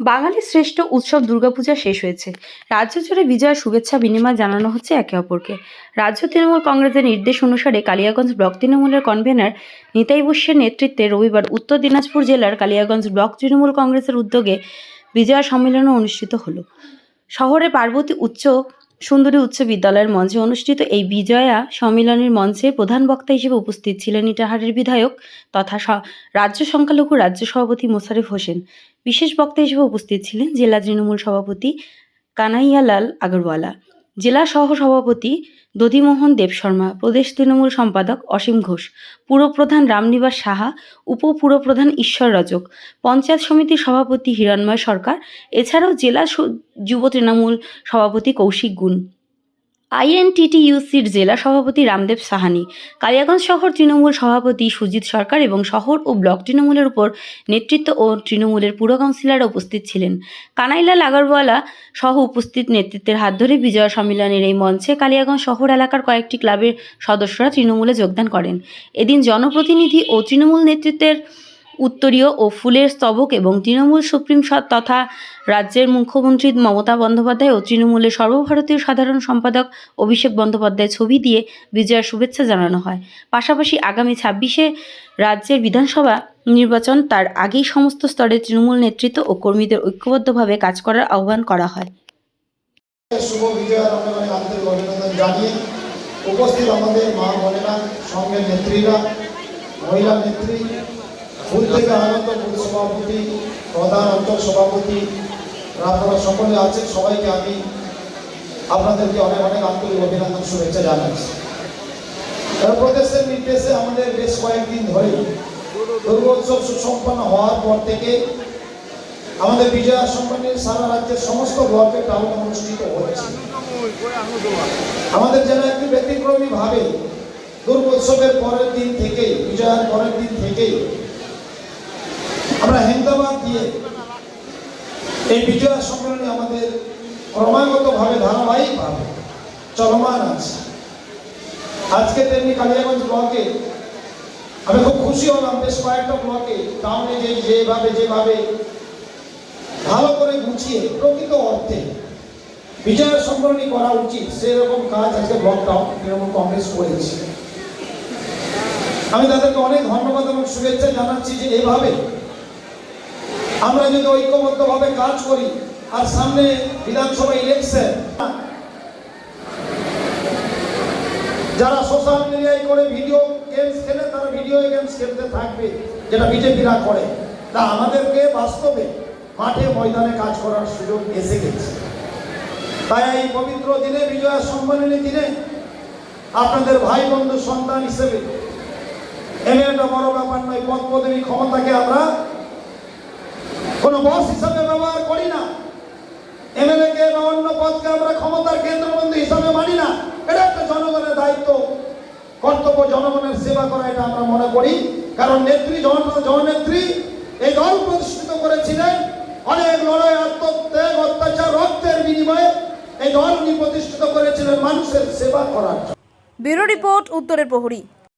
বাঙালির শ্রেষ্ঠ উৎসব দুর্গাপূজা শেষ হয়েছে। রাজ্য জুড়ে বিজয়ের শুভেচ্ছা বিনিময় জানানো হচ্ছে একে অপরকে। রাজ্য তৃণমূল কংগ্রেসের নির্দেশ অনুসারে কালিয়াগঞ্জ ব্লক তৃণমূলের কনভেনার নিতাই বসের নেতৃত্বে রবিবার উত্তর দিনাজপুর জেলার কালিয়াগঞ্জ ব্লক তৃণমূল কংগ্রেসের উদ্যোগে বিজয়া সম্মেলনও অনুষ্ঠিত হলো। শহরে পার্বতী উচ্চ সুন্দরী উচ্চ বিদ্যালয়ের মঞ্চে অনুষ্ঠিত এই বিজয়া সম্মেলনের মঞ্চে প্রধান বক্তা হিসেবে উপস্থিত ছিলেন ইটাহারের বিধায়ক তথা রাজ্য সংখ্যালঘু রাজ্য সভাপতি মোশারেফ হোসেন। বিশেষ বক্তা হিসেবে উপস্থিত ছিলেন জেলা তৃণমূল সভাপতি কানাইয়ালাল আগরওয়ালা। জেলা সহ সভাপতি দধিমোহন দেবশর্মা প্রদেশ তৃণমূল সম্পাদক অসীম ঘোষ পুরপ্রধান রামনিবাস সাহা উপপুরপ্রধান ঈশ্বর রজক, পঞ্চায়েত সমিতির সভাপতি হিরণময় সরকার, এছাড়াও জেলা যুব তৃণমূল সভাপতি কৌশিক গুণ। আইএনটিটিইউসির জেলা সভাপতি রামদেব সাহানি, কালিয়াগঞ্জ শহর তৃণমূল সভাপতি সুজিত সরকার এবং শহর ও ব্লক তৃণমূলের উপর নেতৃত্ব ও তৃণমূলের পুর কাউন্সিলররা উপস্থিত ছিলেন। কানাইলাল আগরওয়ালা সহ উপস্থিত নেতৃত্বের হাত ধরে বিজয় সম্মেলনের এই মঞ্চে কালিয়াগঞ্জ শহর এলাকার কয়েকটি ক্লাবের সদস্যরা তৃণমূলে যোগদান করেন। এদিন জনপ্রতিনিধি ও তৃণমূল নেতৃত্বের উত্তরীয় ও ফুলের স্তবক এবং তৃণমূল সুপ্রিম তথা রাজ্যের মুখ্যমন্ত্রী মমতা বন্দ্যোপাধ্যায় ও তৃণমূলের সর্বভারতীয় সাধারণ সম্পাদক অভিষেক বন্দ্যোপাধ্যায় ছবি দিয়ে বিজয়ের শুভেচ্ছা জানানো হয়। পাশাপাশি আগামী ছাব্বিশে রাজ্যের বিধানসভা নির্বাচন, তার আগেই সমস্ত স্তরে তৃণমূল নেতৃত্ব ও কর্মীদের ঐক্যবদ্ধভাবে কাজ করার আহ্বান করা হয়। শুভ বিজয়ার অনেক আন্তরিক অভিনন্দন জানিয়ে উপস্থিত আমাদের মা বোনেরা সঙ্গের নেত্রীরা, মহিলা নেত্রী থেকে সভাপতি, প্রধান অঞ্চল সভাপতি আপনারা সকলে আছেন। সবাইকে আমি আপনাদেরকে অনেক অনেক আন্তরিক অভিনন্দন, শুভেচ্ছা জানাচ্ছি। প্রদেশের নির্দেশে আমাদের বেশ কয়েকদিন ধরে দুর্গোৎসব সুসম্পন্ন হওয়ার পর থেকে আমাদের বিজয়া সম্মানের সারা রাজ্যের সমস্ত ব্লকে টাউন অনুষ্ঠিত হচ্ছে আমাদের যেন একটি ব্যতিক্রমী ভাবে দুর্গোৎসবের পরের দিন থেকেই, বিজয়ার পরের দিন থেকেই আমরা হেমদাবাদ দিয়ে এই বিজয়া সম্মেলনে আমাদের ক্রমাগত ভাবে ধারাবাহিক ভাবে চলমান আছে। আজকে তেমনি কালিয়াগঞ্জ ব্লকে আমি খুব খুশি হলাম, বেশ কয়েকটা ব্লকে টাউনে যে যেভাবে যেভাবে ভালো করে গুছিয়ে প্রকৃত অর্থে বিজয় সম্মেলনী করা উচিত, সেরকম কাজ আজকে ব্লক টাউন তৃণমূল কংগ্রেস করেছে। আমি তাদেরকে অনেক ধন্যবাদ এবং শুভেচ্ছা জানাচ্ছি যে এভাবে আমরা যদি ঐক্যবদ্ধভাবে কাজ করি, আর সামনে বিধানসভা ইলেকশন যারা সোশ্যাল মিডিয়ায় করে ভিডিও গেমস খেলে, তারা ভিডিও গেমস খেলতে থাকবে, যেটা বিজেপিরা করে। তা আমাদেরকে বাস্তবে মাঠে ময়দানে কাজ করার সুযোগ এসে গেছে। তাই এই পবিত্র দিনে, বিজয়া সম্মেলনী দিনে আপনাদের ভাই বন্ধু সন্তান হিসেবে এমন একটা বড় ব্যাপার নয় পদ পদবী ক্ষমতাকে আমরা কোনো বস হিসাবে ব্যবহার করি না। এমএলএ কে বা অন্য পদকে আমরা ক্ষমতার কেন্দ্রবন্ধু হিসাবে মানি না। এটা একটা জনগণের দায়িত্ব। কর্তব্য জনগণের সেবা করা, এটা আমরা মনে করি। কারণ নেত্রী, জন জননেত্রী এই দল প্রতিষ্ঠিত করেছিলেন অনেক লড়াই, আত্মত্যাগ, অত্যাচার, রক্তের বিনিময়ে। এই দল উনি প্রতিষ্ঠিত করেছিলেন মানুষের সেবা করার ব্যুরো রিপোর্ট, উত্তরের প্রহরী।